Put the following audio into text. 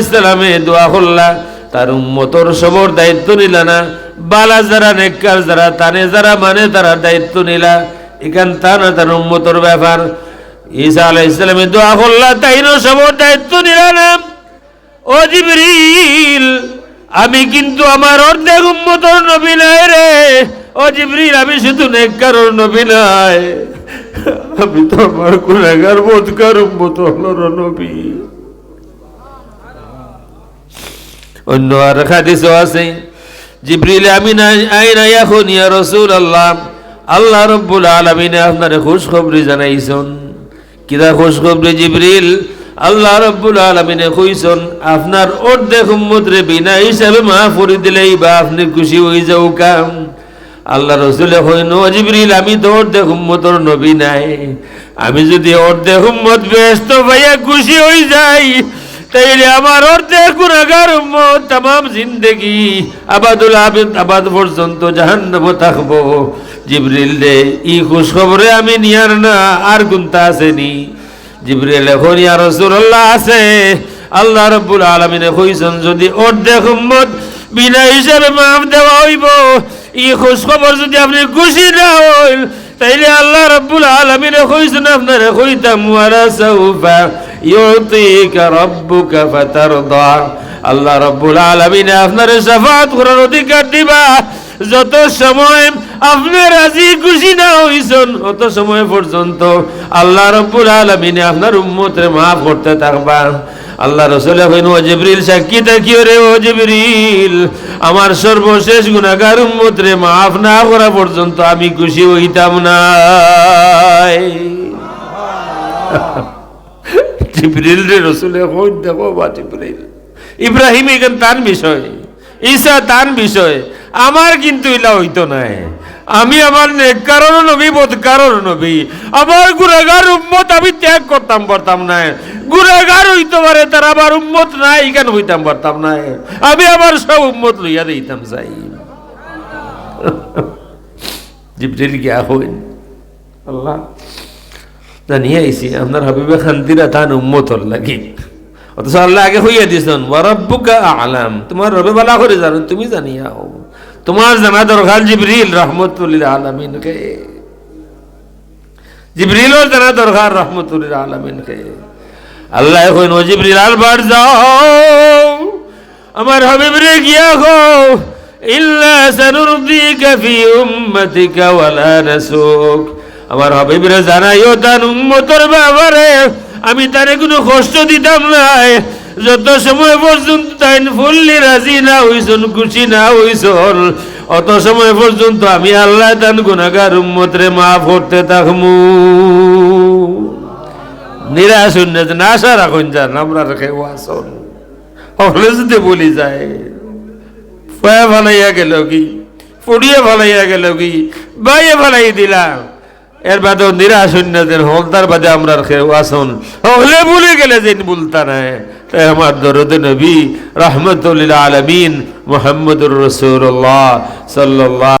ইসলামে দোয়া করলা, তার উম্মতর সবর দায়িত্ব নিলা না। বালা যারা নেককার, যারা তানে, যারা মানে তারা দায়িত্ব নিলা। এখান তা না তার উম্মতর ব্যাপার। ঈসা আলাহ ইসলামে দোয়া করলা তাইনও সবর দায়িত্ব নিলা না। ও জিবরিল, আমি কিন্তু আমার অর্ধেক উম্মতর নবী নাই রে। ও জিবরিল, আমি শুধু নেককারর নবী নাই আমি তো আমার গুণাগার বোধকার উম্মতর নবী। অন্য আর হাদিসও আছে। জিবরিল আমি না আইনা এখন, ইয়া রসুল আল্লাহ আল্লাহ রব্বুল আলমিনে আপনার খুশ খবরি জানাইছন। কিরা খুশ খবরি জিবরিল? আল্লাহ রব্বুল আলমিনে কইছন, আপনার অর্ধেক উম্মত রে বিনা হিসাবে মাফ করে দিলেই বা আপনি খুশি হয়ে যাও কাম। আল্লাহ রসুলে হইন জিবরিল, আমি তো অর্ধেক উম্মতর নবী নাই। আমি যদি অর্ধেক উম্মত ব্যস্ত ভাইয়া খুশি হয়ে যাই তাইলে আমার অর্ধেক গুণাগার উম্মত তাম জিন্দগি। আবাদুল আবিদ, আবাদ পর্যন্ত জাহান্নাম থাকব। জিবরিল রে, ই খুশ খবরে আমি নিয়ার না, আর গুনতা আসেনি। জিবরিল এখন, ইয়া রাসূলুল্লাহ, আছে। আল্লাহ রাব্বুল আলামিনে কইছেন, যদি অর্ধেক উম্মত বিনা হিসাবে মাফ দেওয়া হইব, ই খবর যদি আপনি খুশি না হইল, তাইলে আল্লাহ রাব্বুল আলামিনে কইছেন, আপনারে কইতাম ওয়ালা সাউফা ইউতিকা রাব্বুকা ফাতারদা। আল্লাহ রাব্বুল আলামিনে আপনারে শাফাত করার অধিকার দিবা। যত সময় আপনি রাজি খুশি না হইছেন, অত সময় পর্যন্ত আল্লাহ রব্বুল আলমিনে আপনার উম্মতরে মাফ করতে থাকবা। আল্লাহ রসুল হইন ও জিবরিল, সাক্ষী থাকিও রে, ও জিবরিল। আমার সর্বশেষ গুণাগার উম্মতরে মাফ না করা পর্যন্ত আমি খুশি হইতাম না জিবরিল রে রসুলে কই দেখো বা জিবরিল। ইব্রাহিম এখান তার বিষয়, ঈসা তার বিষয়। আমার কিন্তু ইলা হইতো নাই আমি আমার নেককারণ নবী বোধকারণ নবী। আমার গুণাগার উম্মত আমি ত্যাগ করতাম, পারতাম না। গুণাগার হইতে পারে, তার আমার উম্মত নাই কেন হইতাম, পারতাম না। আমি আমার সব উম্মত লইয়া দিতাম চাই জিবরিল গিয়া হইন আল্লাহ জানিয়ে আইছি। আপনার হাবিবে খান্তিরা তান উম্মতর লাগি। অথচ আল্লাহ আগে হইয়া দিছেন ওয়ারাব্বুকা আলাম। তোমার রবে বালা করে জানো তুমি জানিয়াও। তোমার জানা দরকার জিবরিল, রহমতুল্লিল আলমিন কে জিবরিলও জানা দরকার, রহমতুল্লিল আলমিন কে আল্লাহ এখন ও জিবরিল আলবার যাও। আমার হাবিবরে গিয়া হো ইল্লা সানুরদিকা ফি উম্মতিকা ওয়ালা নাসুক। আমার হাবিবরে জানাইও তার উম্মতর ব্যাপারে, আমি তারে কোনো কষ্ট দিতাম নাই যত সময় পর্যন্ত তাই ফুললি রাজি না হইছন, খুশি না হইছন, অত সময় পর্যন্ত আমি আল্লাহ তান গুণাগার উম্মতরে মাফ করতে থাকমু। নিরাশ উন্নত না আশা রাখুন যান, আমরা রেখে আসন। হলে যদি বলি যায়, ফয়া ভালাইয়া গেল কি, ফুড়িয়ে ভালাইয়া গেল কি, বাইয়ে ফালাই দিলাম। এর বাদে নিরাশ উন্নতের হলতার বাদে আমরা খেয়ে আসন হলে ভুলে গেলে যে বলতা না তাই আমার দরদ নবী রহমতুল্লাহ আলমিন, মোহাম্মদুর রসুল্লাহ সাল্লাহ